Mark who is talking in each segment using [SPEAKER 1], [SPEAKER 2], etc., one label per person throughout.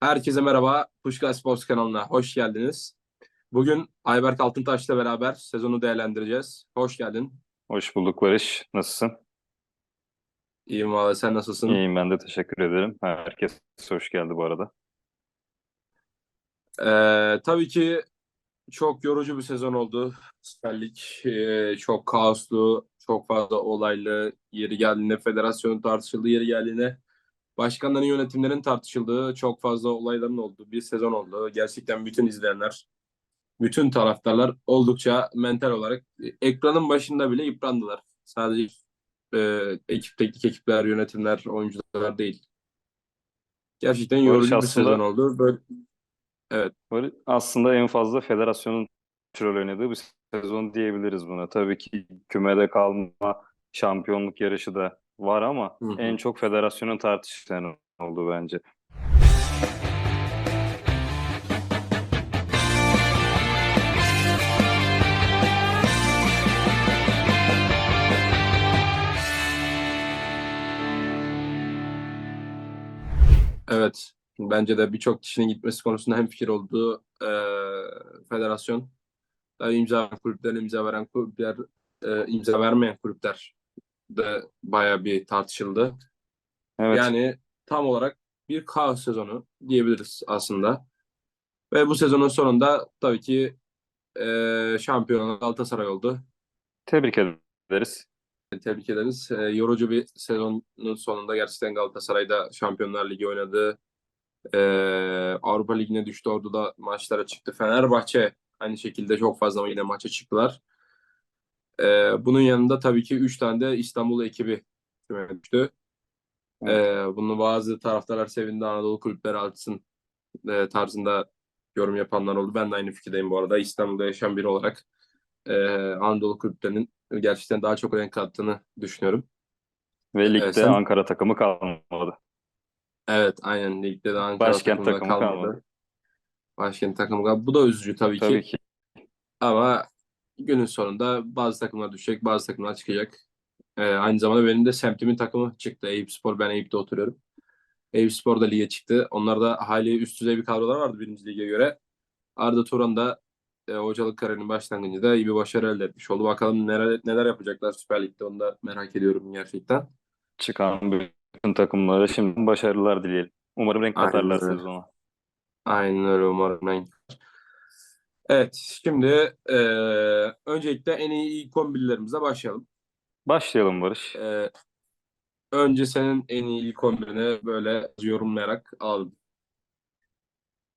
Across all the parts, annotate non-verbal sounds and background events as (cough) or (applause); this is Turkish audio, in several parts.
[SPEAKER 1] Herkese merhaba. Puşka Sports kanalına hoş geldiniz. Bugün Ayberk Altıntaş'la beraber sezonu değerlendireceğiz. Hoş geldin.
[SPEAKER 2] Hoş bulduk Barış. Nasılsın?
[SPEAKER 1] İyiyim valla sen nasılsın?
[SPEAKER 2] İyiyim ben de teşekkür ederim. Herkes hoş geldi bu arada.
[SPEAKER 1] Ee, tabii ki çok yorucu bir sezon oldu. Süper Lig ee, çok kaoslu, çok fazla olaylı, yeri geldiğinde federasyonun tartışıldığı, yeri geldiğinde başkanların yönetimlerin tartışıldığı çok fazla olayların olduğu bir sezon oldu. Gerçekten bütün izleyenler, bütün taraftarlar oldukça mental olarak e, ekranın başında bile yıprandılar. Sadece e, ekip, teknik ekipler, yönetimler, oyuncular değil. Gerçekten yorucu bir sezon oldu. Böyle,
[SPEAKER 2] Barış, aslında en fazla federasyonun rol oynadığı bir sezon diyebiliriz buna. Tabii ki kümede kalma, şampiyonluk yarışı da var ama
[SPEAKER 1] Hı hı.
[SPEAKER 2] en çok federasyonun tartıştığı oldu bence.
[SPEAKER 1] Evet. Bence de birçok kişinin gitmesi konusunda hemfikir olduğu e, federasyon. İmza kulüpler, imza veren kulüpler, e, imza vermeyen kulüpler de bayağı bir tartışıldı.
[SPEAKER 2] Evet.
[SPEAKER 1] Yani tam olarak bir kaos sezonu diyebiliriz aslında. Ve bu sezonun sonunda tabii ki e, şampiyon Galatasaray oldu.
[SPEAKER 2] Tebrik ederiz.
[SPEAKER 1] Tebrik ederiz. E, yorucu bir sezonun sonunda gerçekten Galatasaray'da Şampiyonlar Ligi oynadı. E, Avrupa Ligi'ne düştü. Orada da maçlara çıktı. Fenerbahçe aynı şekilde çok fazla yine maça çıktılar. E, bunun yanında tabii ki 3 tane de İstanbul ekibi küme düştü. E, bunu bazı taraftarlar sevindi. Anadolu kulüpleri alsın e, tarzında yorum yapanlar oldu. Ben de aynı fikirdeyim bu arada. İstanbul'da yaşayan biri olarak e, Anadolu kulüplerinin gerçekten daha çok renk kattığını düşünüyorum.
[SPEAKER 2] Ve ligde
[SPEAKER 1] sen-
[SPEAKER 2] Ankara takımı kalmadı.
[SPEAKER 1] Evet aynen ligde de Ankara
[SPEAKER 2] Başkent
[SPEAKER 1] takımında
[SPEAKER 2] takımı
[SPEAKER 1] kalmadı.
[SPEAKER 2] kalmadı.
[SPEAKER 1] Başkent takımı kalmadı. Bu da üzücü tabii,
[SPEAKER 2] Tabii
[SPEAKER 1] ki.
[SPEAKER 2] ki.
[SPEAKER 1] Ama günün sonunda bazı takımlar düşecek, bazı takımlar çıkacak. Ee, aynı zamanda benim de semtimin takımı çıktı. Eyüp Spor. Ben Eyüp'te oturuyorum. Eyüp Spor da lige çıktı. Onlarda hali üst düzey bir kadrolar vardı birinci lige göre. Arda Turan da e, hocalık kariyerinin başlangıcında iyi bir başarı elde etmiş oldu. Bakalım neler, neler yapacaklar Süper Lig'de onu da merak ediyorum gerçekten.
[SPEAKER 2] Çıkan bütün takımlara şimdi başarılar dileyelim. Umarım renk katarlar sezona.
[SPEAKER 1] Aynen öyle umarım. Aynen. Evet şimdi e, öncelikle en iyi ilk 11'lerimizle başlayalım.
[SPEAKER 2] Başlayalım Barış.
[SPEAKER 1] E, önce senin en iyi ilk 11'ini böyle yorumlayarak alalım.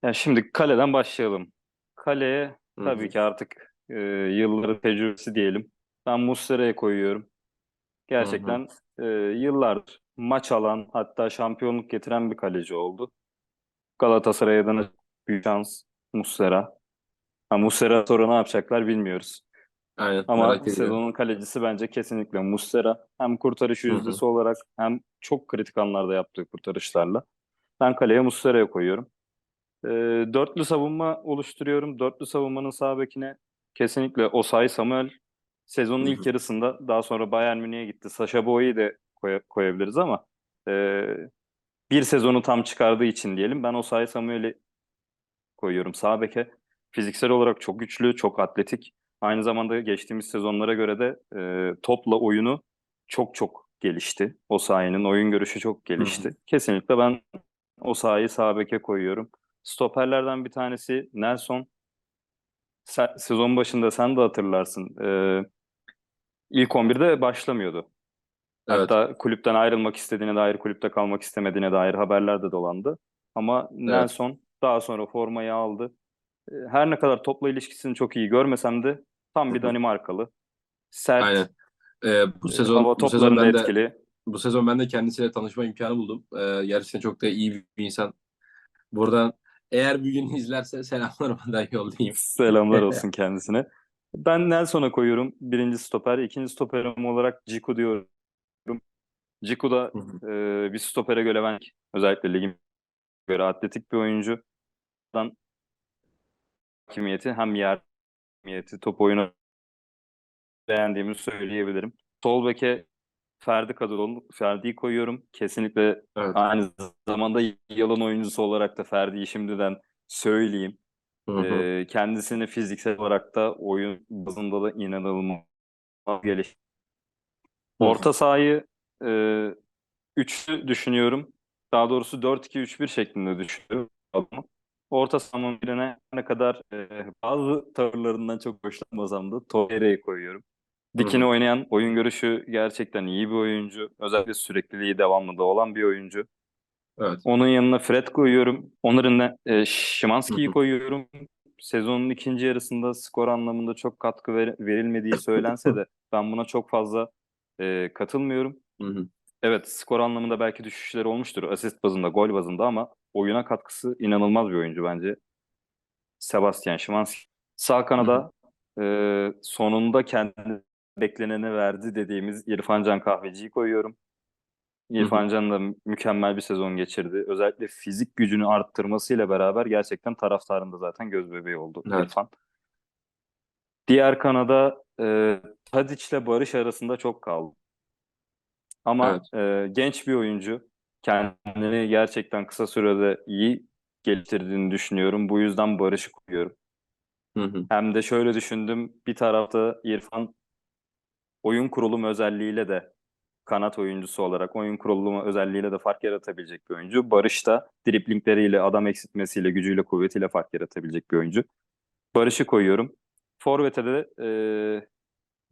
[SPEAKER 2] Ya şimdi kaleden başlayalım. Kaleye
[SPEAKER 1] Hı
[SPEAKER 2] tabii ki artık e, yılların tecrübesi diyelim. Ben Muslera'ya koyuyorum. Gerçekten e, yıllardır maç alan hatta şampiyonluk getiren bir kaleci oldu. Galatasaray'a da büyük şans Muslera. Ha, Muslera sonra ne yapacaklar bilmiyoruz.
[SPEAKER 1] Aynen
[SPEAKER 2] Ama sezonun kalecisi bence kesinlikle Muslera. Hem kurtarış yüzdesi olarak hem çok kritik anlarda yaptığı kurtarışlarla. Ben kaleye Muslera'ya koyuyorum. Ee, dörtlü savunma oluşturuyorum. Dörtlü savunmanın sağ bekine kesinlikle Osayi Samuel sezonun
[SPEAKER 1] Hı
[SPEAKER 2] ilk yarısında daha sonra Bayern Münih'e gitti. Sasha Boey'i de koy- koyabiliriz ama e, bir sezonu tam çıkardığı için diyelim. Ben Osayi Samuel'i koyuyorum sağ beke. Fiziksel olarak çok güçlü, çok atletik. Aynı zamanda geçtiğimiz sezonlara göre de e, topla oyunu çok çok gelişti. Osayi'nin oyun görüşü çok gelişti. Kesinlikle ben Osayi'yi sağ beke koyuyorum. Stoperlerden bir tanesi Nelson. Se- sezon başında sen de hatırlarsın. E, ilk 11'de başlamıyordu.
[SPEAKER 1] Evet.
[SPEAKER 2] Hatta kulüpten ayrılmak istediğine dair, kulüpte kalmak istemediğine dair haberler de dolandı. Ama Nelson daha sonra formayı aldı. E, Her ne kadar topla ilişkisini çok iyi görmesem de tam bir. Danimarkalı. Sert,
[SPEAKER 1] Aynen. E, bu
[SPEAKER 2] e,
[SPEAKER 1] sezon
[SPEAKER 2] hava
[SPEAKER 1] bu sezon ben de
[SPEAKER 2] etkili.
[SPEAKER 1] bu sezon ben de kendisiyle tanışma imkanı buldum. E, gerçekten çok da iyi bir insan. Buradan eğer bir gün (laughs) izlerse selamlarımı yollayayım.
[SPEAKER 2] Selamlar (laughs) olsun kendisine. Ben Nelson'a koyuyorum birinci stoper. ikinci stoperim olarak Ciku diyorum. Ciku da e, bir stopere göre ben özellikle ligin göre atletik bir oyuncu. Dan hakimiyeti hem yer hakimiyeti top oyunu beğendiğimi söyleyebilirim. Sol beke Ferdi Kadıoğlu, Ferdi'yi koyuyorum. Kesinlikle
[SPEAKER 1] Evet.
[SPEAKER 2] aynı zamanda yılın oyuncusu olarak da Ferdi'yi şimdiden söyleyeyim.
[SPEAKER 1] Hı hı.
[SPEAKER 2] Ee, kendisini fiziksel olarak da oyun bazında da inanılmaz geliş. Orta sahayı e, üçlü düşünüyorum. Daha doğrusu 4-2-3-1 şeklinde düşünüyorum. Orta sahanın birine ne kadar e, bazı tavırlarından çok hoşlanmasam da Torreira'yı koyuyorum.
[SPEAKER 1] Hı.
[SPEAKER 2] oynayan, oyun görüşü gerçekten iyi bir oyuncu. Özellikle sürekliliği devamlı da olan bir oyuncu.
[SPEAKER 1] Evet.
[SPEAKER 2] Onun yanına Fred koyuyorum. Onun yanına e,
[SPEAKER 1] hı.
[SPEAKER 2] koyuyorum. Sezonun ikinci yarısında skor anlamında çok katkı ver- verilmediği söylense de ben buna çok fazla e, katılmıyorum. Evet skor anlamında belki düşüşleri olmuştur. Asist bazında, gol bazında ama oyuna katkısı inanılmaz bir oyuncu bence. Sebastian Szymański. Sağ kanada e, sonunda kendi bekleneni verdi dediğimiz İrfan Can Kahveci'yi koyuyorum. İrfan Can da mükemmel bir sezon geçirdi. Özellikle fizik gücünü arttırmasıyla beraber gerçekten taraftarın da zaten göz bebeği oldu
[SPEAKER 1] Evet.
[SPEAKER 2] İrfan. Diğer kanada e, Tadiç'le Barış arasında çok kaldı. Ama
[SPEAKER 1] Evet.
[SPEAKER 2] e, genç bir oyuncu. Kendini gerçekten kısa sürede iyi geliştirdiğini düşünüyorum. Bu yüzden Barış'ı koyuyorum.
[SPEAKER 1] Hı hı.
[SPEAKER 2] Hem de şöyle düşündüm. Bir tarafta İrfan oyun kurulumu özelliğiyle de kanat oyuncusu olarak oyun kurulumu özelliğiyle de fark yaratabilecek bir oyuncu. Barış da driplingleriyle, adam eksiltmesiyle, gücüyle, kuvvetiyle fark yaratabilecek bir oyuncu. Barış'ı koyuyorum. Forvet'e de e,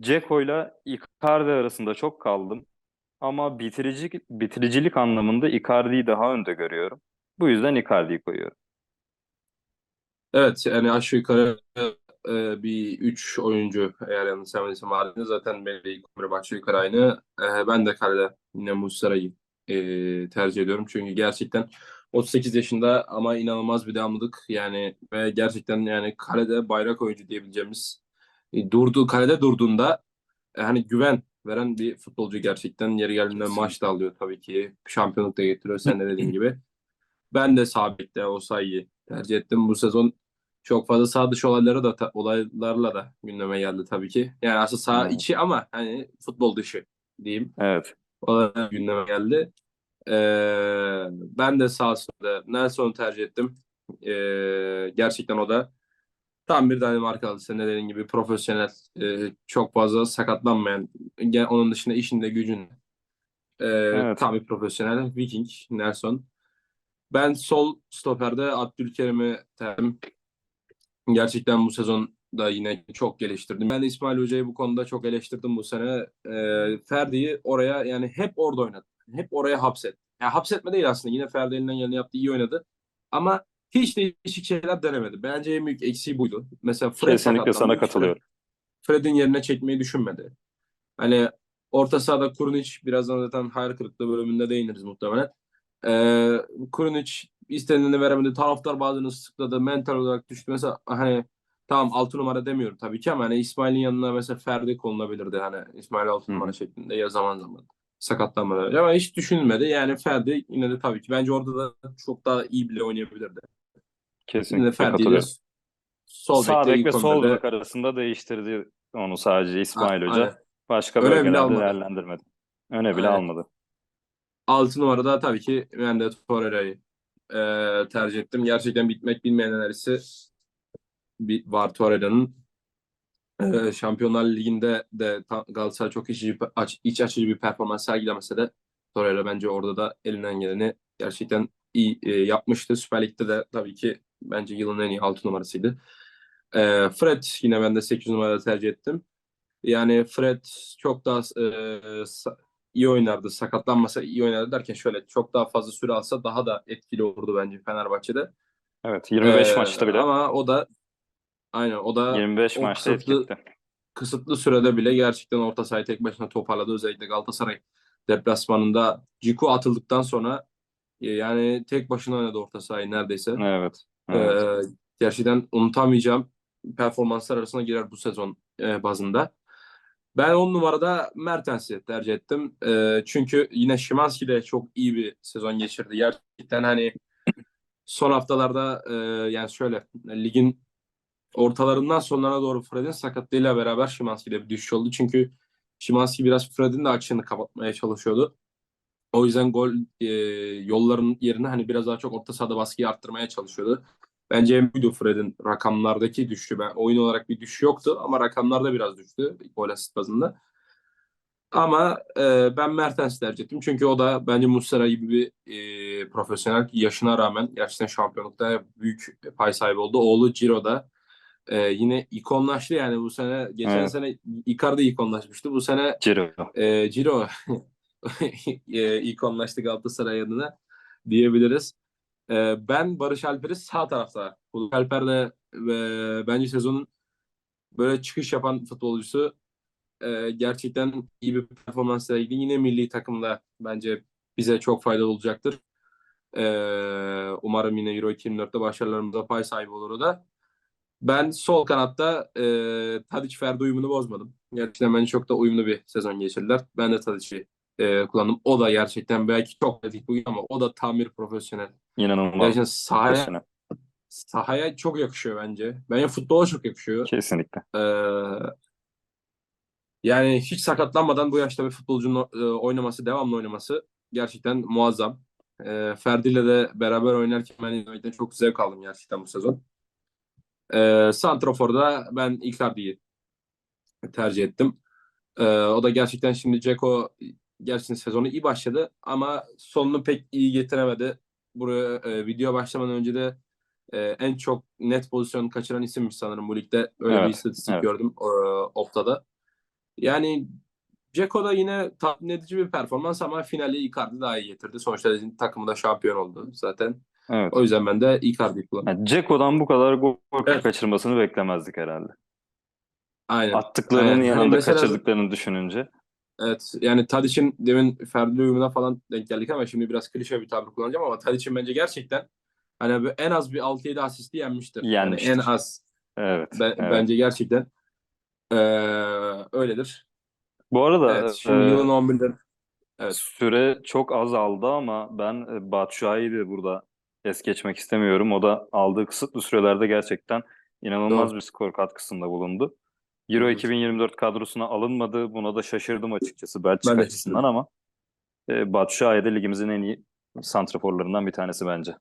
[SPEAKER 2] Ceko'yla Icardi arasında çok kaldım. Ama bitirici, bitiricilik anlamında Icardi'yi daha önde görüyorum. Bu yüzden Icardi'yi koyuyorum.
[SPEAKER 1] Evet yani aşağı yukarı e, bir 3 oyuncu eğer yanlış söylemediysem vardı. Zaten 11 aşağı yukarı aynı. E, ben de kalede yine Muslera'yı e, tercih ediyorum. Çünkü gerçekten 38 yaşında ama inanılmaz bir devamlılık. Yani ve gerçekten yani kalede bayrak oyuncu diyebileceğimiz e, durduğu kalede durduğunda e, hani güven veren bir futbolcu gerçekten. Yeri geldiğinde maç da alıyor tabii ki. Şampiyonluk da getiriyor sen de dediğin gibi. Ben de sağ bekte Osayi'yi tercih ettim. Bu sezon çok fazla sağ dışı olayları da olaylarla da gündeme geldi tabii ki. Yani aslında sağ
[SPEAKER 2] Evet.
[SPEAKER 1] içi ama hani futbol dışı diyeyim.
[SPEAKER 2] Evet.
[SPEAKER 1] O da gündeme geldi. Ee, ben de sağ solda Nelson'u tercih ettim. Ee, gerçekten o da tam bir Danimarkalı senin de dediğin gibi profesyonel, e, çok fazla sakatlanmayan, onun dışında işinde gücünde e,
[SPEAKER 2] Evet.
[SPEAKER 1] tam bir profesyonel Viking Nelson. Ben sol stoperde Abdülkerim'i tercih Gerçekten bu sezon da yine çok geliştirdim. Ben de İsmail Hoca'yı bu konuda çok eleştirdim bu sene. Ee, Ferdi'yi oraya yani hep orada oynadı. Hep oraya hapset. Yani hapsetme değil aslında. Yine Ferdi elinden geleni yaptı, iyi oynadı. Ama hiç değişik şeyler denemedi. Bence en büyük eksiği buydu. Mesela Fred
[SPEAKER 2] Kesinlikle sana katılıyorum.
[SPEAKER 1] Fred'in yerine çekmeyi düşünmedi. Hani orta sahada Kurunic birazdan zaten hayal kırıklığı bölümünde değiniriz muhtemelen. Ee, Kurunic istenileni veremedi. Taraftar bazen ıslıkladı. Mental olarak düştü. Mesela hani tamam 6 numara demiyorum tabii ki ama hani İsmail'in yanına mesela Ferdi konulabilirdi. Hani İsmail 6
[SPEAKER 2] Hı hı.
[SPEAKER 1] numara şeklinde ya zaman zaman sakatlanmadan önce. Ama hiç düşünülmedi. Yani Ferdi yine de tabii ki. Bence orada da çok daha iyi bile oynayabilirdi.
[SPEAKER 2] Kesinlikle
[SPEAKER 1] Ferdi ile
[SPEAKER 2] katılıyorum.
[SPEAKER 1] sol
[SPEAKER 2] Sağ bek ve sol
[SPEAKER 1] 11'de
[SPEAKER 2] bek arasında değiştirdi onu sadece İsmail
[SPEAKER 1] A-
[SPEAKER 2] Hoca.
[SPEAKER 1] aynen.
[SPEAKER 2] Başka
[SPEAKER 1] Öne bile
[SPEAKER 2] bölgelerde
[SPEAKER 1] almadı.
[SPEAKER 2] değerlendirmedi. Öne bile
[SPEAKER 1] Aynen.
[SPEAKER 2] almadı.
[SPEAKER 1] 6 numarada tabii ki ben de Torreira'yı e, tercih ettim. Gerçekten bitmek bilmeyen enerjisi bir, var Torreira'nın. E, Şampiyonlar Ligi'nde de ta- Galatasaray çok iç, aç, iç açıcı bir performans sergilemese de Torreira bence orada da elinden geleni gerçekten iyi e, yapmıştı. Süper Lig'de de tabii ki bence yılın en iyi 6 numarasıydı. E, Fred yine ben de 8 numarada tercih ettim. Yani Fred çok daha e, iyi oynardı. Sakatlanmasa iyi oynardı derken şöyle çok daha fazla süre alsa daha da etkili olurdu bence Fenerbahçe'de.
[SPEAKER 2] Evet 25
[SPEAKER 1] Ee,
[SPEAKER 2] maçta bile
[SPEAKER 1] ama o da aynen o da
[SPEAKER 2] 25
[SPEAKER 1] o
[SPEAKER 2] maçta
[SPEAKER 1] kısıtlı kısıtlı sürede bile gerçekten orta sahayı tek başına toparladı. Özellikle Galatasaray deplasmanında Ciku atıldıktan sonra e, yani tek başına oynadı orta sahayı neredeyse.
[SPEAKER 2] Evet. Evet.
[SPEAKER 1] Ee, gerçekten unutamayacağım performanslar arasına girer bu sezon e, bazında. Ben on numarada Mertens'i tercih ettim. Ee, çünkü yine Szymański de çok iyi bir sezon geçirdi. Gerçekten hani son haftalarda e, yani şöyle ligin ortalarından sonlarına doğru Fred'in sakatlığıyla beraber Szymański'de bir düşüş oldu. Çünkü Szymanski biraz Fred'in de açığını kapatmaya çalışıyordu. O yüzden gol e, yolların yerine hani biraz daha çok orta sahada baskıyı arttırmaya çalışıyordu. Bence en buydu Fred'in rakamlardaki düşüşü. Ben, oyun olarak bir düşüş yoktu ama rakamlarda biraz düştü gol asist bazında. Ama e, ben Mertens tercih ettim. Çünkü o da bence Muslera gibi bir e, profesyonel yaşına rağmen gerçekten şampiyonlukta büyük pay sahibi oldu. Oğlu Ciro'da e, yine ikonlaştı yani bu sene. Geçen
[SPEAKER 2] Evet.
[SPEAKER 1] sene Icardi ikonlaşmıştı. Bu sene
[SPEAKER 2] Ciro.
[SPEAKER 1] e, Ciro (laughs) e, ikonlaştı Galatasaray adına diyebiliriz. E, ben Barış Alper'i sağ tarafta. Barış Alper de e, bence sezonun böyle çıkış yapan futbolcusu e, gerçekten iyi bir performansla ilgili yine milli takımda bence bize çok faydalı olacaktır. E, umarım yine Euro 2024'te başarılarımıza pay sahibi olur o da. Ben sol kanatta e, Tadic Ferdi uyumunu bozmadım. Gerçekten bence çok da uyumlu bir sezon geçirdiler. Ben de Tadic'i e, kullandım. O da gerçekten belki çok dedik bugün ama o da tam bir profesyonel.
[SPEAKER 2] İnanılmaz
[SPEAKER 1] Gerçekten sahaya,
[SPEAKER 2] profesyonel.
[SPEAKER 1] sahaya çok yakışıyor bence. Bence futbola çok yakışıyor.
[SPEAKER 2] Kesinlikle.
[SPEAKER 1] Ee, yani hiç sakatlanmadan bu yaşta bir futbolcunun e, oynaması, devamlı oynaması gerçekten muazzam. Ee, Ferdi ile de beraber oynarken ben izlemekten çok zevk aldım gerçekten bu sezon. Ee, Santrafor'da ben Icardi'yi tercih ettim. Ee, o da gerçekten şimdi Dzeko gerçekten sezonu iyi başladı ama sonunu pek iyi getiremedi. Buraya e, video başlamadan önce de e, en çok net pozisyon kaçıran isimmiş sanırım bu ligde. Öyle bir
[SPEAKER 2] Evet,
[SPEAKER 1] istatistik
[SPEAKER 2] evet.
[SPEAKER 1] gördüm e, Opta'da. Yani Dzeko da yine tatmin edici bir performans ama finali Icardi daha iyi getirdi. Sonuçta takımı da şampiyon oldu zaten.
[SPEAKER 2] Evet.
[SPEAKER 1] O yüzden ben de Icardi'yi kullandım.
[SPEAKER 2] Yani Ceko'dan bu kadar gol
[SPEAKER 1] Evet.
[SPEAKER 2] kaçırmasını beklemezdik herhalde.
[SPEAKER 1] Aynen.
[SPEAKER 2] Attıklarının
[SPEAKER 1] Aynen. Hani
[SPEAKER 2] yanında
[SPEAKER 1] mesela-
[SPEAKER 2] kaçırdıklarını düşününce.
[SPEAKER 1] Evet yani Tadic'in demin Ferdi uyumuna falan denk geldik ama şimdi biraz klişe bir tabir kullanacağım ama Tadic'in bence gerçekten hani en az bir 6-7 asisti yenmiştir. Yani
[SPEAKER 2] Yenmiştir.
[SPEAKER 1] en az.
[SPEAKER 2] Evet.
[SPEAKER 1] Ben-
[SPEAKER 2] evet.
[SPEAKER 1] Bence gerçekten eee, öyledir.
[SPEAKER 2] Bu arada
[SPEAKER 1] Evet şimdi
[SPEAKER 2] e,
[SPEAKER 1] yılın 11'den Evet.
[SPEAKER 2] süre çok azaldı ama ben e, Batshuayi'yi de burada es geçmek istemiyorum. O da aldığı kısıtlı sürelerde gerçekten inanılmaz
[SPEAKER 1] Doğru.
[SPEAKER 2] bir skor katkısında bulundu. Euro
[SPEAKER 1] Hı hı.
[SPEAKER 2] 2024 kadrosuna alınmadı. Buna da şaşırdım açıkçası Belçika
[SPEAKER 1] Ben
[SPEAKER 2] açısından ama e, Batshuayi de ligimizin en iyi santraforlarından bir tanesi bence.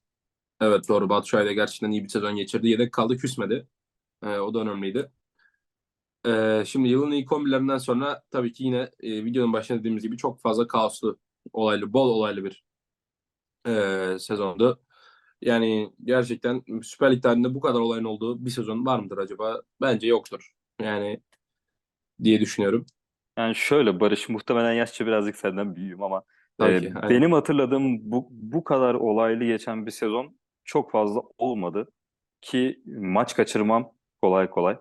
[SPEAKER 1] Evet doğru Batshuayi de gerçekten iyi bir sezon geçirdi. Yedek kaldı küsmedi. Eee, o da önemliydi. Eee, şimdi yılın ilk 11'lerinden sonra tabii ki yine e, videonun başında dediğimiz gibi çok fazla kaoslu, olaylı, bol olaylı bir eee, sezondu. Yani gerçekten Süper Lig tarihinde bu kadar olayın olduğu bir sezon var mıdır acaba? Bence yoktur. Yani diye düşünüyorum.
[SPEAKER 2] Yani şöyle Barış muhtemelen yaşça birazcık senden büyüğüm ama
[SPEAKER 1] Tabii
[SPEAKER 2] e,
[SPEAKER 1] ki, aynen.
[SPEAKER 2] benim hatırladığım bu, bu kadar olaylı geçen bir sezon çok fazla olmadı ki maç kaçırmam kolay kolay.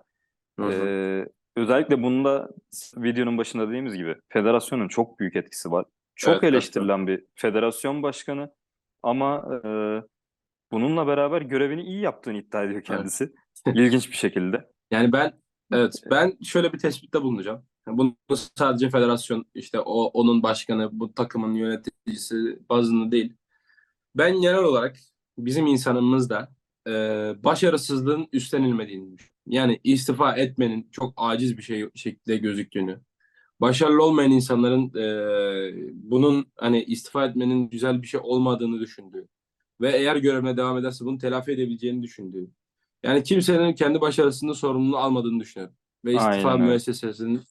[SPEAKER 1] Hı hı.
[SPEAKER 2] Ee, özellikle bunda videonun başında dediğimiz gibi federasyonun çok büyük etkisi var. Çok
[SPEAKER 1] Evet, evet,
[SPEAKER 2] eleştirilen bir federasyon başkanı ama e, bununla beraber görevini iyi yaptığını iddia ediyor kendisi. İlginç bir şekilde.
[SPEAKER 1] Yani ben evet ben şöyle bir tespitte bulunacağım. Bunu sadece federasyon işte o onun başkanı bu takımın yöneticisi bazında değil. Ben genel olarak bizim insanımızda e, başarısızlığın üstlenilmediğini. Yani istifa etmenin çok aciz bir şey şekilde gözüktüğünü. Başarılı olmayan insanların e, bunun hani istifa etmenin güzel bir şey olmadığını düşündüğü ve eğer görevine devam ederse bunu telafi edebileceğini düşündüğü. Yani kimsenin kendi başarısının sorumluluğunu almadığını düşünüyorum. Ve istifa
[SPEAKER 2] Aynen
[SPEAKER 1] müessesesinin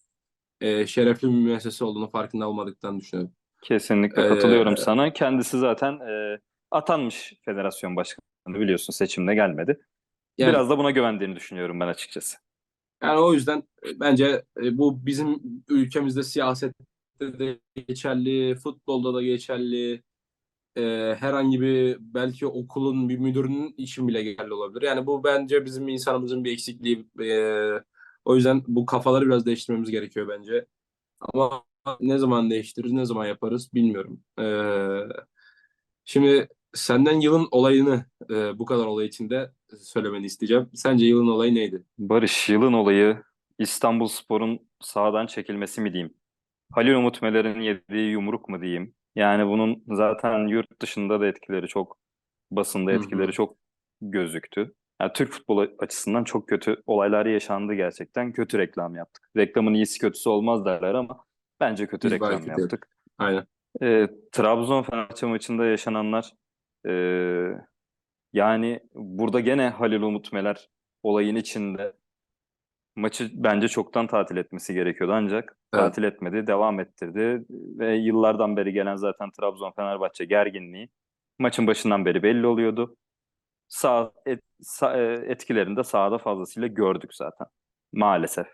[SPEAKER 1] e, şerefli bir müessese olduğunu farkında olmadıklarını düşünüyorum.
[SPEAKER 2] Kesinlikle
[SPEAKER 1] Ee,
[SPEAKER 2] katılıyorum sana. Kendisi zaten e, atanmış federasyon başkanı biliyorsun seçimde gelmedi.
[SPEAKER 1] Yani,
[SPEAKER 2] Biraz da buna güvendiğini düşünüyorum ben açıkçası.
[SPEAKER 1] yani o yüzden e, bence e, bu bizim ülkemizde siyasette de geçerli, futbolda da geçerli, e, herhangi bir belki okulun bir müdürünün için bile geçerli olabilir. Yani bu bence bizim insanımızın bir eksikliği. E, o yüzden bu kafaları biraz değiştirmemiz gerekiyor bence. Ama ne zaman değiştiririz, ne zaman yaparız bilmiyorum. E, şimdi senden yılın olayını e, bu kadar olay içinde söylemeni isteyeceğim. Sence yılın olayı neydi?
[SPEAKER 2] Barış yılın olayı İstanbulspor'un sahadan çekilmesi mi diyeyim? Halil Umut Meler'in yediği yumruk mu diyeyim? Yani bunun zaten yurt dışında da etkileri çok, basında etkileri çok gözüktü. Yani Türk futbolu açısından çok kötü olaylar yaşandı gerçekten. Kötü reklam yaptık. Reklamın iyisi kötüsü olmaz derler ama Bence kötü
[SPEAKER 1] Biz
[SPEAKER 2] reklam
[SPEAKER 1] belki de-
[SPEAKER 2] yaptık.
[SPEAKER 1] Aynen.
[SPEAKER 2] E, Trabzon Fenerbahçe maçında yaşananlar e, yani burada gene Halil Umut Meler olayın içinde maçı bence çoktan tatil etmesi gerekiyordu ancak
[SPEAKER 1] Evet.
[SPEAKER 2] tatil etmedi, devam ettirdi ve yıllardan beri gelen zaten Trabzon Fenerbahçe gerginliği maçın başından beri belli oluyordu. Sağ et, sa- e, etkilerini de sahada fazlasıyla gördük zaten maalesef.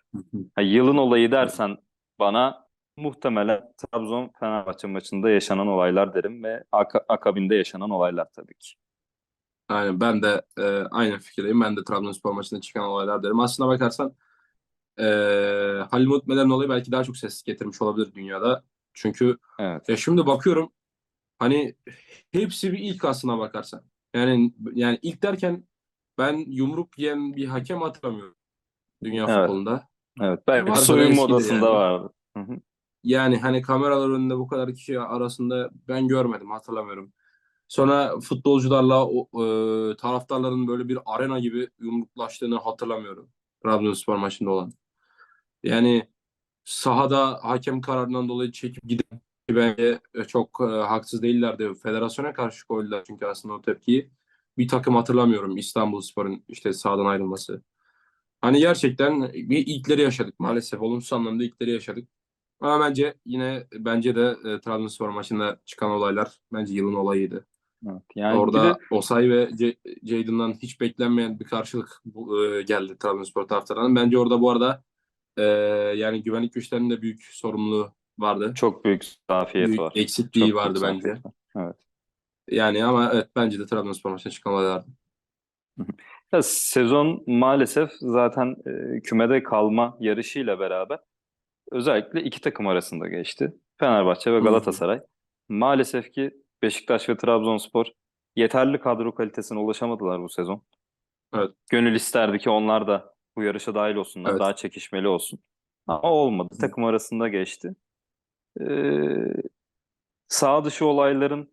[SPEAKER 2] Ha, yılın olayı dersen bana muhtemelen Trabzon Fenerbahçe maçında yaşanan olaylar derim ve aka- akabinde yaşanan olaylar tabii ki.
[SPEAKER 1] Aynen ben de e, aynı fikirdeyim. Ben de Trabzonspor maçında çıkan olaylar derim. Aslına bakarsan e, Halil Umut Meler'in olayı belki daha çok ses getirmiş olabilir dünyada. Çünkü
[SPEAKER 2] Evet.
[SPEAKER 1] ya şimdi bakıyorum hani hepsi bir ilk aslına bakarsan. Yani yani ilk derken ben yumruk yiyen bir hakem hatırlamıyorum dünya
[SPEAKER 2] Evet.
[SPEAKER 1] futbolunda.
[SPEAKER 2] Evet. Belki
[SPEAKER 1] Varsa
[SPEAKER 2] soyunma odasında
[SPEAKER 1] yani.
[SPEAKER 2] vardı. Hı hı.
[SPEAKER 1] Yani hani kameralar önünde bu kadar kişi arasında ben görmedim, hatırlamıyorum. Sonra futbolcularla o, e, taraftarların böyle bir arena gibi yumruklaştığını hatırlamıyorum. Trabzonspor maçında olan. Yani sahada hakem kararından dolayı çekip giden ki bence e, çok e, haksız değillerdi. Federasyona karşı koydular çünkü aslında o tepkiyi. Bir takım hatırlamıyorum İstanbulspor'un işte sahadan ayrılması. Hani gerçekten bir ilkleri yaşadık maalesef. Olumsuz anlamda ilkleri yaşadık. Ama bence yine bence de e, Trabzonspor maçında çıkan olaylar bence yılın olayıydı.
[SPEAKER 2] Evet. Yani
[SPEAKER 1] Orada
[SPEAKER 2] de
[SPEAKER 1] Osay ve C- hiç beklenmeyen bir karşılık e, geldi Trabzonspor taraftarının. Bence orada bu arada e, yani güvenlik güçlerinin de büyük sorumluluğu vardı.
[SPEAKER 2] çok büyük zafiyet
[SPEAKER 1] büyük
[SPEAKER 2] var.
[SPEAKER 1] eksikliği
[SPEAKER 2] Çok
[SPEAKER 1] vardı bence.
[SPEAKER 2] var. Evet.
[SPEAKER 1] Yani ama evet bence de Trabzonspor maçında çıkan olaylardı. (laughs)
[SPEAKER 2] Ya, sezon maalesef zaten e, kümede kalma yarışıyla beraber özellikle iki takım arasında geçti. Fenerbahçe ve. Galatasaray. Maalesef ki Beşiktaş ve Trabzonspor yeterli kadro kalitesine ulaşamadılar bu sezon.
[SPEAKER 1] Evet.
[SPEAKER 2] Gönül isterdi ki onlar da bu yarışa dahil olsunlar,
[SPEAKER 1] Evet.
[SPEAKER 2] daha çekişmeli olsun. Ama olmadı. Takım arasında geçti. Ee, sağ dışı olayların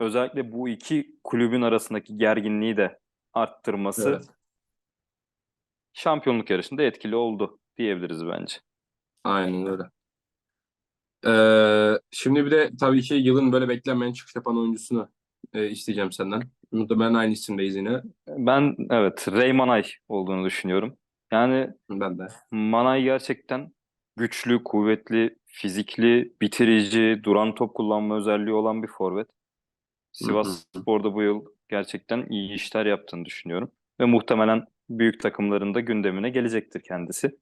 [SPEAKER 2] özellikle bu iki kulübün arasındaki gerginliği de arttırması
[SPEAKER 1] Evet.
[SPEAKER 2] şampiyonluk yarışında etkili oldu diyebiliriz bence.
[SPEAKER 1] Aynen öyle. Ee, şimdi bir de tabii ki yılın böyle beklenmeyen çıkış yapan oyuncusunu e, isteyeceğim senden. Muhtemelen aynı isimdeyiz yine.
[SPEAKER 2] Ben evet Ray Manay olduğunu düşünüyorum. Yani
[SPEAKER 1] Ben de.
[SPEAKER 2] Manay gerçekten güçlü, kuvvetli, fizikli, bitirici, duran top kullanma özelliği olan bir forvet. Sivas Spor'da bu yıl gerçekten iyi işler yaptığını düşünüyorum. Ve muhtemelen büyük takımların da gündemine gelecektir kendisi.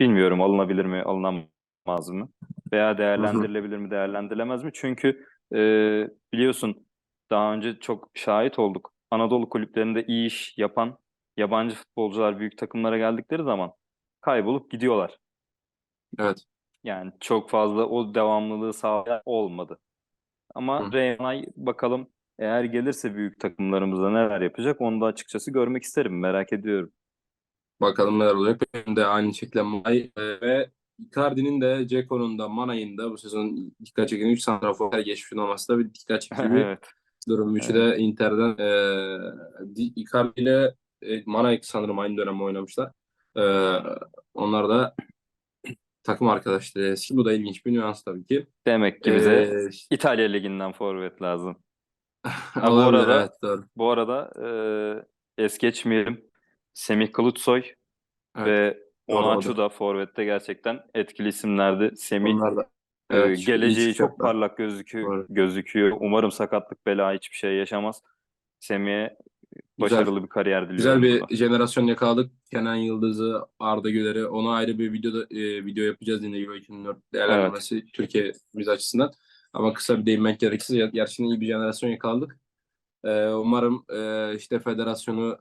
[SPEAKER 2] Bilmiyorum alınabilir mi, alınamaz mı? Veya değerlendirilebilir mi, değerlendirilemez mi? Çünkü e, biliyorsun daha önce çok şahit olduk. Anadolu kulüplerinde iyi iş yapan yabancı futbolcular büyük takımlara geldikleri zaman kaybolup gidiyorlar.
[SPEAKER 1] Evet.
[SPEAKER 2] Yani çok fazla o devamlılığı sağlayan olmadı. Ama. Reynay bakalım eğer gelirse büyük takımlarımızda neler yapacak onu da açıkçası görmek isterim. Merak ediyorum.
[SPEAKER 1] Bakalım neler olacak. Benim de aynı şekilde Manay e, ve Icardi'nin de Ceko'nun da Manay'ın da bu sezon dikkat çeken 3 santrafor geçmiş olması da bir dikkat çekici bir (laughs)
[SPEAKER 2] Evet.
[SPEAKER 1] Durum. Üçü de Inter'den e, Di- Icardi ile e, Manay sanırım aynı dönem oynamışlar. E, onlar da takım arkadaşları eski. Bu da ilginç bir nüans tabii ki.
[SPEAKER 2] Demek ki bize
[SPEAKER 1] E,
[SPEAKER 2] İtalya Ligi'nden forvet lazım. (laughs) bu arada-
[SPEAKER 1] evet, doğru.
[SPEAKER 2] Bu arada e, es geçmeyelim. Semih Kılıçsoy
[SPEAKER 1] Evet.
[SPEAKER 2] ve Onaçu da forvette gerçekten etkili isimlerdi. Semih
[SPEAKER 1] Onlar da evet, iyi
[SPEAKER 2] geleceği çok
[SPEAKER 1] çıkacaklar.
[SPEAKER 2] parlak gözüküyor,
[SPEAKER 1] Doğru.
[SPEAKER 2] gözüküyor. Umarım sakatlık bela hiçbir şey yaşamaz. Semih'e
[SPEAKER 1] Güzel.
[SPEAKER 2] başarılı bir kariyer diliyorum.
[SPEAKER 1] Güzel bir
[SPEAKER 2] burada.
[SPEAKER 1] jenerasyon yakaladık. Kenan Yıldız'ı, Arda Güler'i. Ona ayrı bir videoda e, video yapacağız yine Euro 2004 değerlendirmesi Türkiye'miz açısından. Ama kısa bir değinmek gerekirse ger- gerçekten iyi bir jenerasyon yakaladık. E, umarım e, işte federasyonu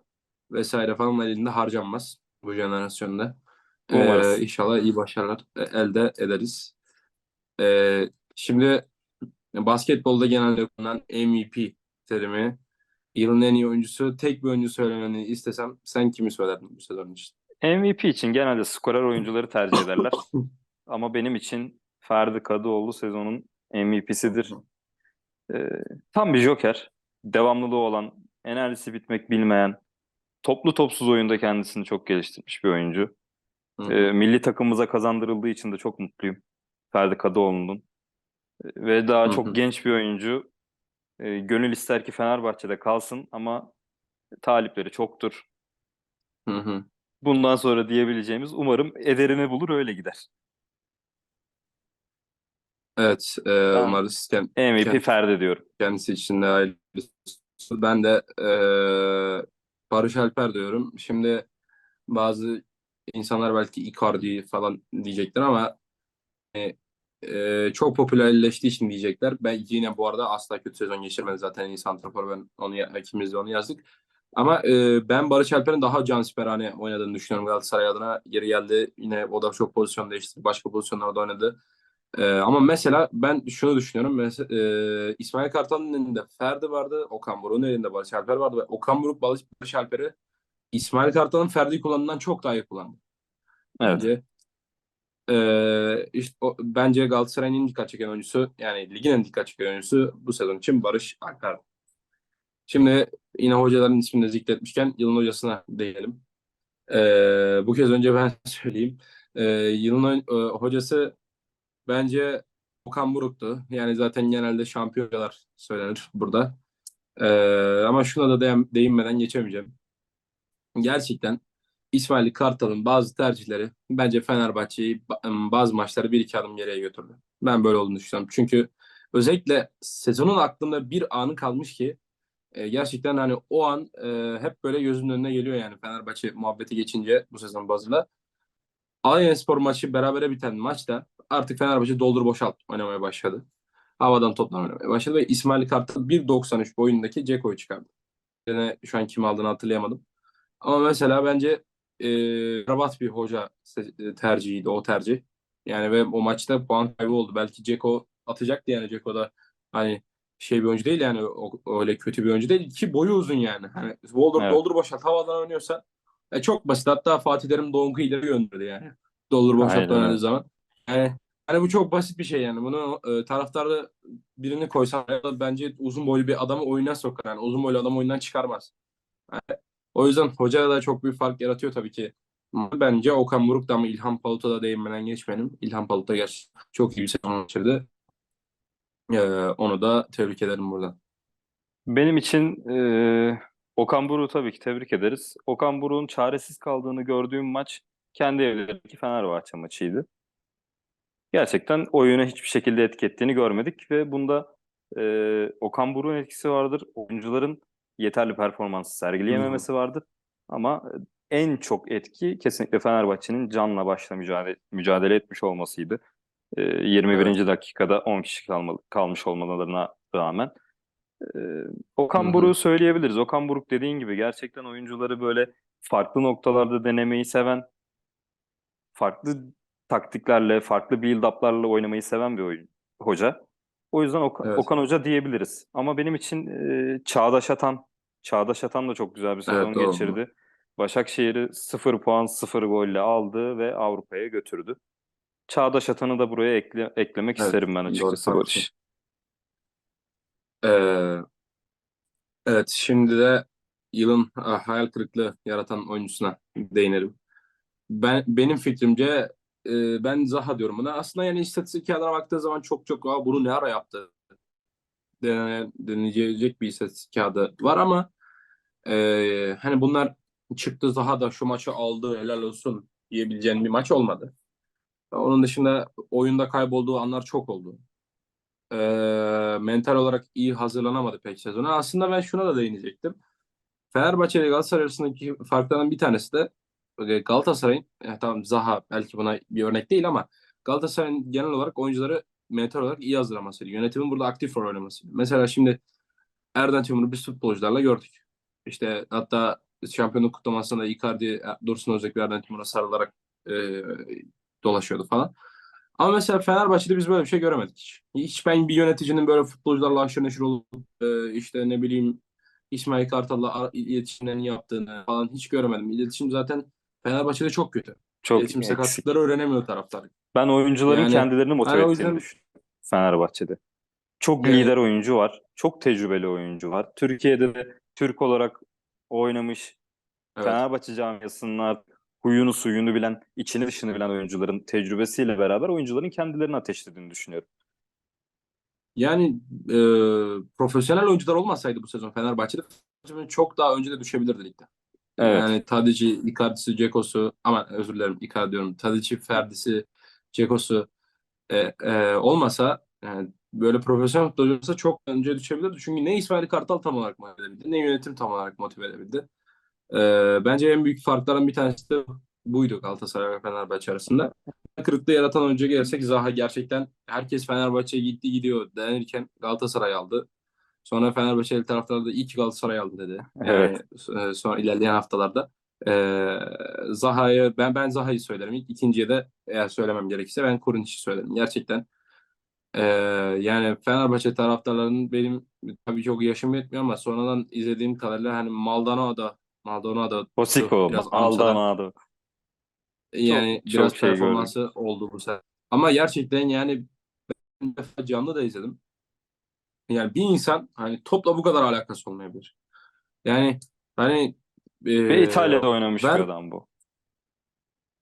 [SPEAKER 1] vesaire falan elinde harcanmaz bu jenerasyonda. E,
[SPEAKER 2] Umarız.
[SPEAKER 1] inşallah iyi başarılar e, elde ederiz. E, şimdi basketbolda genelde kullanılan MVP terimi Yılın en iyi oyuncusu tek bir oyuncu söylemeni istesem sen kimi söylerdin bu sezon için?
[SPEAKER 2] MVP için genelde skorer oyuncuları tercih ederler. (laughs) Ama benim için Ferdi Kadıoğlu sezonun MVP'sidir. Ee, tam bir joker. Devamlılığı olan, enerjisi bitmek bilmeyen, toplu topsuz oyunda kendisini çok geliştirmiş bir oyuncu. Ee, milli takımımıza kazandırıldığı için de çok mutluyum. Ferdi Kadıoğlu'nun. Ve daha çok
[SPEAKER 1] hı.
[SPEAKER 2] genç bir oyuncu. E, gönül ister ki Fenerbahçe'de kalsın ama talipleri çoktur.
[SPEAKER 1] Hı hı.
[SPEAKER 2] Bundan sonra diyebileceğimiz umarım ederini bulur öyle gider.
[SPEAKER 1] Evet, e,
[SPEAKER 2] Ben
[SPEAKER 1] umarız kend-
[SPEAKER 2] MVP
[SPEAKER 1] kend-
[SPEAKER 2] Ferdi diyorum.
[SPEAKER 1] kendisi için de hayırlısı. Ben de e, Barış Alper diyorum. Şimdi bazı insanlar belki Icardi falan diyecekler ama e, e, çok popülerleştiği için diyecekler. Ben yine bu arada asla kötü sezon geçirmedi zaten en iyi santrafor ben onu ikimiz de onu yazdık. Ama e, ben Barış Alper'in daha cansiperane oynadığını düşünüyorum Galatasaray adına. Geri geldi yine o da çok pozisyon değiştirdi. Başka pozisyonlarda oynadı. E, ama mesela ben şunu düşünüyorum. Mesela, e, İsmail Kartal'ın elinde Ferdi vardı. Okan Buruk'un elinde Barış Alper vardı. Ve Okan Buruk Barış, Alper'i İsmail Kartal'ın Ferdi'yi kullandığından çok daha iyi kullandı.
[SPEAKER 2] Evet.
[SPEAKER 1] Bence ee, işte o- bence Galatasaray'ın en dikkat çeken oyuncusu yani ligin en dikkat çeken oyuncusu bu sezon için Barış Alper. Şimdi yine hocaların ismini zikretmişken yılın hocasına değinelim. Ee, bu kez önce ben (laughs) söyleyeyim. Ee, yılın e, hocası bence Okan Buruk'tu. Yani zaten genelde şampiyonlar söylenir burada. Ee, ama şuna da değin- değinmeden geçemeyeceğim. Gerçekten İsmail Kartal'ın bazı tercihleri bence Fenerbahçe'yi ba- bazı maçları bir iki adım geriye götürdü. Ben böyle olduğunu düşünüyorum. Çünkü özellikle sezonun aklımda bir anı kalmış ki e, gerçekten hani o an e, hep böyle gözümün önüne geliyor yani Fenerbahçe muhabbeti geçince bu sezon bazıyla. Alanyaspor maçı berabere biten maçta artık Fenerbahçe doldur boşalt oynamaya başladı. Havadan topla oynamaya başladı ve İsmail Kartal 1.93 boyundaki Ceko'yu çıkardı. Yine şu an kim aldığını hatırlayamadım. Ama mesela bence e, rabat bir hoca e, tercihiydi o tercih. Yani ve o maçta puan kaybı oldu. Belki Ceko atacaktı yani Ceko da hani şey bir oyuncu değil yani o, öyle kötü bir oyuncu değil ki boyu uzun yani. Hani doldur,
[SPEAKER 2] Evet.
[SPEAKER 1] doldur boşalt havadan oynuyorsa e, çok basit. Hatta Fatih Terim Doğunk'u ileri gönderdi yani. Doldur boşalt oynadığı zaman. Yani hani bu çok basit bir şey yani. Bunu e, taraftarda birini koysan bence uzun boylu bir adamı oyuna sokar. Yani uzun boylu adamı oyundan çıkarmaz. O yüzden hoca da çok büyük fark yaratıyor tabii ki. Bence Okan Buruk da ama İlhan Palut'a da değinmeden geçmeyelim. İlhan Palut da gerçekten çok iyi bir sezon geçirdi. Ee, onu da tebrik ederim buradan.
[SPEAKER 2] Benim için e, Okan Buruk'u tabii ki tebrik ederiz. Okan Buruk'un çaresiz kaldığını gördüğüm maç kendi evlerindeki Fenerbahçe maçıydı. Gerçekten oyuna hiçbir şekilde etki ettiğini görmedik ve bunda e, Okan Buruk'un etkisi vardır. Oyuncuların yeterli performans sergileyememesi vardır. Ama en çok etki kesinlikle Fenerbahçe'nin canla başla mücadele, mücadele etmiş olmasıydı. E, 21.
[SPEAKER 1] Evet.
[SPEAKER 2] dakikada 10 kişi kalmalı, kalmış olmalarına rağmen. Ee, Okan. Buruk'u söyleyebiliriz. Okan Buruk dediğin gibi gerçekten oyuncuları böyle farklı noktalarda denemeyi seven, farklı taktiklerle, farklı build-up'larla oynamayı seven bir oyun hoca. O yüzden Okan,
[SPEAKER 1] Evet.
[SPEAKER 2] Okan Hoca diyebiliriz. Ama benim için e, Çağdaş Atan, Çağdaş Atan da çok güzel bir sezon
[SPEAKER 1] Evet, doğru.
[SPEAKER 2] geçirdi. Başakşehir'i 0 puan 0 golle aldı ve Avrupa'ya götürdü. Çağdaş Atan'ı da buraya ekle, eklemek
[SPEAKER 1] Evet,
[SPEAKER 2] isterim ben
[SPEAKER 1] doğru,
[SPEAKER 2] açıkçası. Barış.
[SPEAKER 1] Ee, evet şimdi de yılın ah, hayal kırıklığı yaratan oyuncusuna değinelim. Ben benim fikrimce e, ben Zaha diyorum buna. Aslında yani istatistik kağıdına baktığı zaman çok çok Aa, bunu ne ara yaptı denilecek bir istatistik kağıdı var ama e, hani bunlar çıktı Zaha da şu maçı aldı helal olsun diyebileceğin bir maç olmadı. Onun dışında oyunda kaybolduğu anlar çok oldu. E, mental olarak iyi hazırlanamadı pek sezona. Aslında ben şuna da değinecektim. Fenerbahçe ile Galatasaray arasındaki farklardan bir tanesi de Galatasaray'ın ya tamam Zaha belki buna bir örnek değil ama Galatasaray'ın genel olarak oyuncuları mental olarak iyi hazırlamasıydı. Yönetimin burada aktif rol oynamasıydı. Mesela şimdi Erden Timur'u biz futbolcularla gördük. İşte hatta şampiyonluk kutlamasında Icardi, Dursun Özbek Erden Timur'a sarılarak e, dolaşıyordu falan. Ama mesela Fenerbahçe'de biz böyle bir şey göremedik hiç. Hiç ben bir yöneticinin böyle futbolcularla aşırı neşir olup e, işte ne bileyim İsmail Kartal'la ar- iletişimlerini yaptığını falan hiç göremedim. İletişim zaten Fenerbahçe'de çok kötü.
[SPEAKER 2] Çok
[SPEAKER 1] İletişim
[SPEAKER 2] eksik.
[SPEAKER 1] sakatlıkları öğrenemiyor taraftar.
[SPEAKER 2] Ben oyuncuların
[SPEAKER 1] Yani-
[SPEAKER 2] kendilerini motive
[SPEAKER 1] o
[SPEAKER 2] ettiğini
[SPEAKER 1] yüzden-
[SPEAKER 2] düşünüyorum Fenerbahçe'de. Çok
[SPEAKER 1] Yani-
[SPEAKER 2] lider oyuncu var. Çok tecrübeli oyuncu var. Türkiye'de de Türk olarak oynamış.
[SPEAKER 1] Evet.
[SPEAKER 2] Fenerbahçe camiasının huyunu suyunu bilen, içini dışını bilen oyuncuların tecrübesiyle beraber oyuncuların kendilerini ateşlediğini düşünüyorum.
[SPEAKER 1] Yani e, profesyonel oyuncular olmasaydı bu sezon Fenerbahçe'de Fenerbahçe çok daha önce de düşebilirdi ligde.
[SPEAKER 2] Evet.
[SPEAKER 1] Yani Tadic'i, Icardi'si, Ceko'su ama özür dilerim Icardi diyorum. Tadic'i, Ferdi'si, Ceko'su e, e, olmasa yani böyle profesyonel futbolcu olsa çok önce düşebilirdi. Çünkü ne İsmail Kartal tam olarak motive edebildi ne yönetim tam olarak motive edebildi. E, bence en büyük farklardan bir tanesi de buydu Galatasaray ve Fenerbahçe arasında. Kırıklığı yaratan oyuncu gelirsek Zaha gerçekten herkes Fenerbahçe'ye gitti gidiyor denirken Galatasaray aldı. Sonra Fenerbahçeli taraftarı da iyi ki Galatasaray aldı dedi. Yani,
[SPEAKER 2] Evet.
[SPEAKER 1] e, sonra ilerleyen haftalarda. Ee, Zaha'yı ben ben Zaha'yı söylerim. İlk ikinciye de eğer söylemem gerekirse ben Kurunç'u söylerim. Gerçekten ee, yani Fenerbahçe taraftarlarının benim tabii çok yaşım yetmiyor ama sonradan izlediğim kadarıyla hani Maldonao'da Maldonao'da
[SPEAKER 2] Osiko,
[SPEAKER 1] biraz
[SPEAKER 2] Aldana
[SPEAKER 1] yani
[SPEAKER 2] Çok-
[SPEAKER 1] biraz
[SPEAKER 2] çok şey
[SPEAKER 1] performansı oldu bu sefer. Ama gerçekten yani ben canlı da izledim. Yani bir insan hani topla bu kadar alakası olmayabilir. Yani hani
[SPEAKER 2] Ve
[SPEAKER 1] e,
[SPEAKER 2] İtalya'da oynamış
[SPEAKER 1] ben-
[SPEAKER 2] bir adam bu.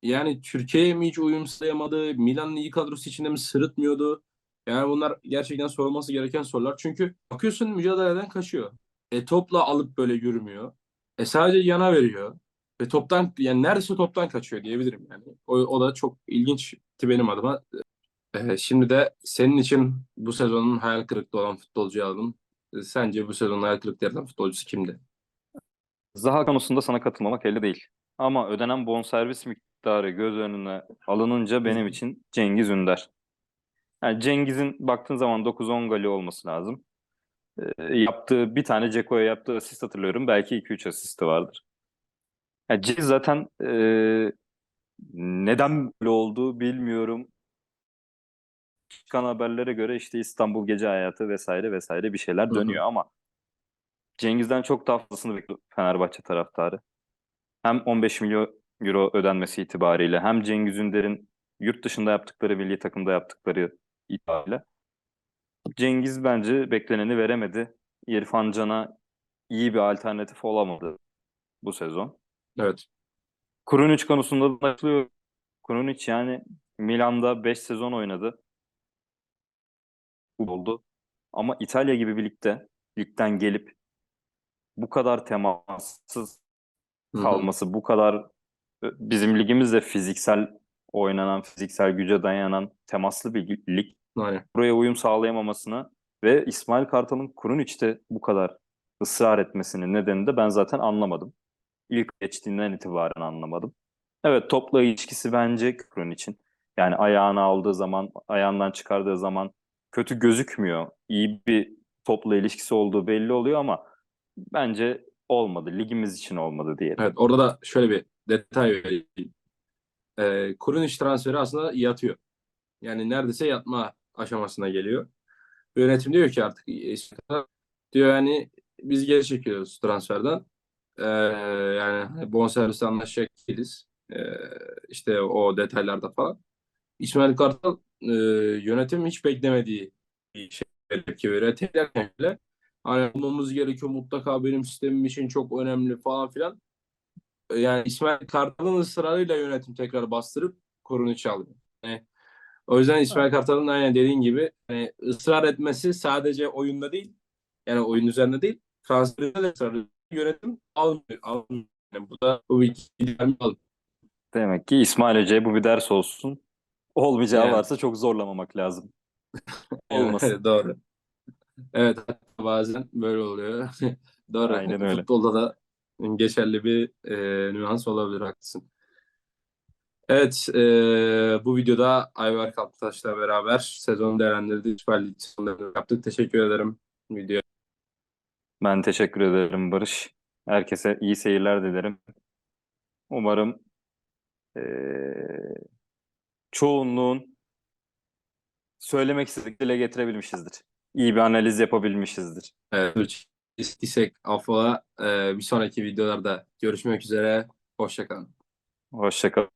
[SPEAKER 1] yani Türkiye'ye mi hiç uyum sağlayamadı? Milan'ın iyi kadrosu içinde mi sırıtmıyordu? Yani bunlar gerçekten sorulması gereken sorular. Çünkü bakıyorsun mücadeleden kaçıyor. E topla alıp böyle yürümüyor. E sadece yana veriyor. Ve toptan yani neredeyse toptan kaçıyor diyebilirim yani. O, o da çok ilginçti benim adıma. E, şimdi de senin için bu sezonun hayal kırıklığı olan futbolcuyu aldım. E, Sence bu sezonun hayal kırıklığı yaratan futbolcusu kimdi?
[SPEAKER 2] Zaha konusunda sana katılmamak elde değil. Ama ödenen bonservis miktarı göz önüne alınınca benim için Cengiz Ünder. Yani Cengiz'in baktığın zaman 9-10 golü olması lazım. Ee, yaptığı bir tane Ceko'ya yaptığı asist hatırlıyorum. Belki 2-3 asisti vardır. Yani Cengiz zaten e, neden böyle oldu bilmiyorum. Çıkan haberlere göre işte İstanbul gece hayatı vesaire vesaire bir şeyler dönüyor ama Cengiz'den çok daha fazlasını bekliyor Fenerbahçe taraftarı. Hem 15 milyon euro ödenmesi itibariyle hem Cengiz Ünder'in yurt dışında yaptıkları, milli takımda yaptıkları itibariyle. Cengiz bence bekleneni veremedi. İrfan Can'a iyi bir alternatif olamadı bu sezon.
[SPEAKER 1] Evet.
[SPEAKER 2] Krunic konusunda da katılıyorum. Krunic yani Milan'da 5 sezon oynadı. Oldu. Ama İtalya gibi bir ligde, ligden gelip bu kadar temassız kalması, bu kadar e, bizim ligimizde fiziksel oynanan, fiziksel güce dayanan temaslı bir lig.
[SPEAKER 1] Aynen.
[SPEAKER 2] Buraya uyum sağlayamamasını ve İsmail Kartal'ın Krunić'te bu kadar ısrar etmesinin nedenini de ben zaten anlamadım. İlk geçtiğinden itibaren anlamadım. Evet topla ilişkisi bence Krunić'in. Yani ayağını aldığı zaman, ayağından çıkardığı zaman kötü gözükmüyor. İyi bir topla ilişkisi olduğu belli oluyor ama bence olmadı. Ligimiz için olmadı diyelim.
[SPEAKER 1] Evet orada da şöyle bir detay vereyim. Ee, Kurunic transferi aslında yatıyor. Yani neredeyse yatma aşamasına geliyor. Yönetim diyor ki artık diyor yani biz geri çekiyoruz transferden. Ee, yani bonservisle anlaşacak değiliz. Ee, işte o detaylarda falan. İsmail Kartal e, yönetim hiç beklemediği bir şey tepki veriyor. Tekrar bile hani bulmamız gerekiyor mutlaka benim sistemim için çok önemli falan filan. Yani İsmail Kartal'ın ısrarıyla yönetim tekrar bastırıp korunu çalıyor. Yani, o yüzden İsmail Kartal'ın aynen dediğin gibi hani ısrar etmesi sadece oyunda değil yani oyun üzerinde değil transferde de ısrar yönetim almıyor. almıyor. Yani bu da bu bir.
[SPEAKER 2] Demek ki İsmail Hoca'ya bu bir ders olsun. Olmayacağı
[SPEAKER 1] Yani.
[SPEAKER 2] varsa çok zorlamamak lazım. (laughs) Olmasın.
[SPEAKER 1] Evet, doğru. Evet bazen böyle oluyor. (laughs) Doğru.
[SPEAKER 2] Aynen öyle.
[SPEAKER 1] Futbolda da geçerli bir e, nüans olabilir haklısın. Evet e, bu videoda Ayberk Altıtaş'la beraber sezonu değerlendirdik. Süper Lig sonlarını yaptık. Teşekkür ederim video.
[SPEAKER 2] Ben teşekkür ederim Barış. Herkese iyi seyirler dilerim. Umarım eee, çoğunluğun söylemek istediklerini dile getirebilmişizdir. İyi bir analiz yapabilmişizdir.
[SPEAKER 1] Evet, istek affola. E, bir sonraki videolarda görüşmek üzere. Hoşçakalın.
[SPEAKER 2] Hoşça kalın.